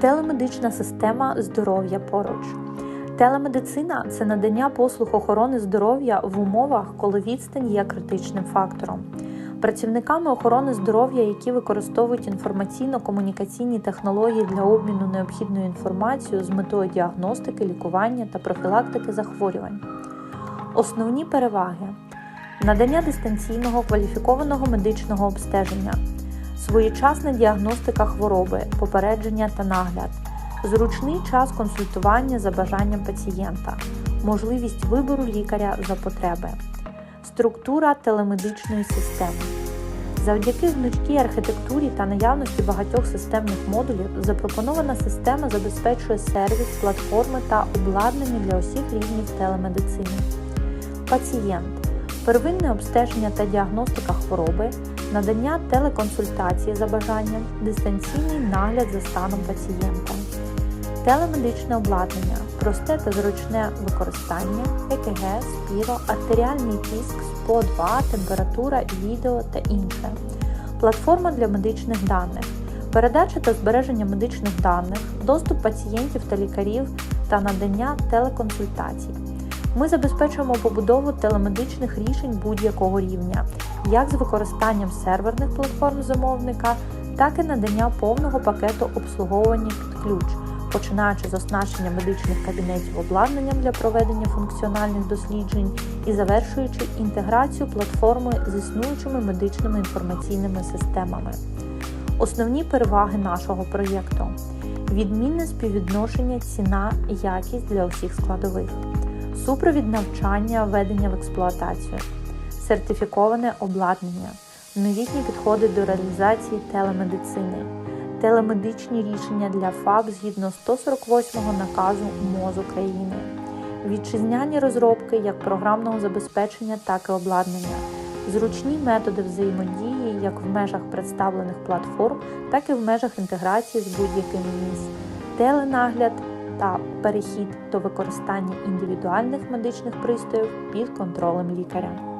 Телемедична система здоров'я поруч. Телемедицина це надання послуг охорони здоров'я в умовах, коли відстань є критичним фактором. Працівниками охорони здоров'я, які використовують інформаційно-комунікаційні технології для обміну необхідною інформацією з метою діагностики, лікування та профілактики захворювань. Основні переваги: надання дистанційного кваліфікованого медичного обстеження, своєчасна діагностика хвороби, попередження та нагляд, зручний час консультування за бажанням пацієнта, можливість вибору лікаря за потреби, структура телемедичної системи. Завдяки гнучкій архітектурі та наявності багатьох системних модулів запропонована система забезпечує сервіс, платформи та обладнання для усіх рівнів телемедицини. Пацієнт, первинне обстеження та діагностика хвороби, надання телеконсультації за бажанням, дистанційний нагляд за станом пацієнта, телемедичне обладнання, просте та зручне використання, ЕКГ, спіро, артеріальний тиск, СПО2, температура, відео та інше, платформа для медичних даних, передача та збереження медичних даних, доступ пацієнтів та лікарів та надання телеконсультацій. Ми забезпечуємо побудову телемедичних рішень будь-якого рівня, як з використанням серверних платформ замовника, так і надання повного пакету обслуговування під ключ, починаючи з оснащення медичних кабінетів обладнанням для проведення функціональних досліджень і завершуючи інтеграцію платформи з існуючими медичними інформаційними системами. Основні переваги нашого проєкту: відмінне співвідношення ціна якість для усіх складових супровід навчання, введення в експлуатацію, сертифіковане обладнання, новітні підходи до реалізації телемедицини, телемедичні рішення для ФАП згідно 148 наказу МОЗ України, вітчизняні розробки як програмного забезпечення, так і обладнання, зручні методи взаємодії як в межах представлених платформ, так і в межах інтеграції з будь-яким місць, теленагляд та перехід до використання індивідуальних медичних пристроїв під контролем лікаря.